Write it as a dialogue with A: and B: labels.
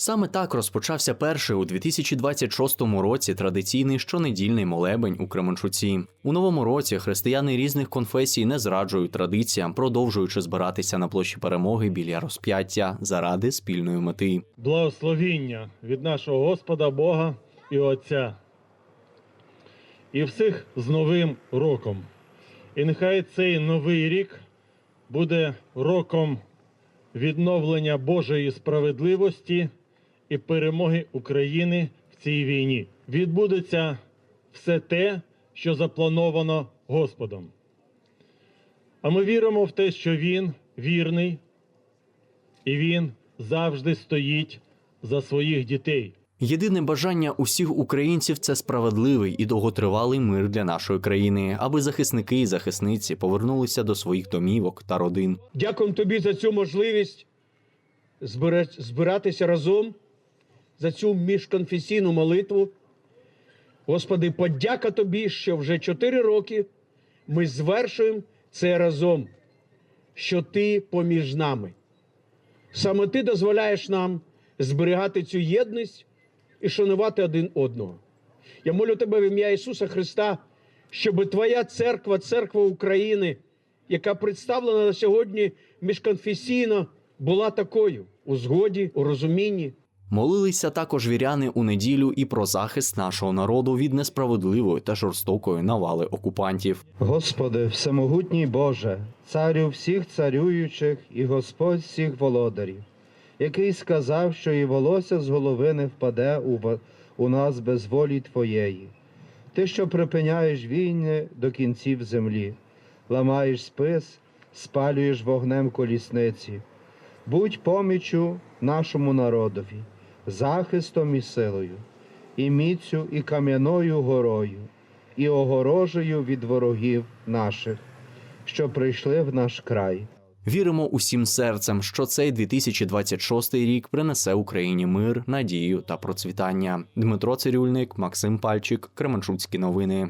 A: Саме так розпочався перший у 2026 році традиційний щонедільний молебень у Кременчуці. У новому році християни різних конфесій не зраджують традиціям, продовжуючи збиратися на площі перемоги біля розп'яття заради спільної мети.
B: благословіння від нашого Господа Бога і Отця. І всіх з Новим роком. І нехай цей новий рік буде роком відновлення Божої справедливості і перемоги України в цій війні. Відбудеться все те, що заплановано Господом. А ми віримо в те, що Він вірний, і Він завжди стоїть за своїх дітей.
A: Єдине бажання усіх українців це справедливий і довготривалий мир для нашої країни, аби захисники і захисниці повернулися до своїх домівок та родин.
C: Дякуємо тобі за цю можливість збира- збиратися разом, за цю міжконфесійну молитву. Господи, подяка тобі, що вже чотири роки ми звершуємо це разом, що ти поміж нами. Саме ти дозволяєш нам зберігати цю єдність і шанувати один одного. Я молю тебе в ім'я Ісуса Христа, щоб Твоя церква, церква України, яка представлена на сьогодні міжконфесійно, була такою у згоді, у розумінні.
A: Молилися також віряни у неділю і про захист нашого народу від несправедливої та жорстокої навали окупантів.
D: Господи, всемогутній Боже, царю всіх царюючих і Господь всіх володарів, який сказав, що і волосся з голови не впаде у, у нас без волі Твоєї. Ти, що припиняєш війни до кінців землі, ламаєш спис, спалюєш вогнем колісниці. Будь поміччю нашому народові, захистом і силою, і міцю, і кам'яною горою, і огорожею від ворогів наших, що прийшли в наш край.
A: Віримо усім серцем, що цей 2026 рік принесе Україні мир, надію та процвітання. Дмитро Цирюльник, Максим Пальчик, Кременчуцькі новини.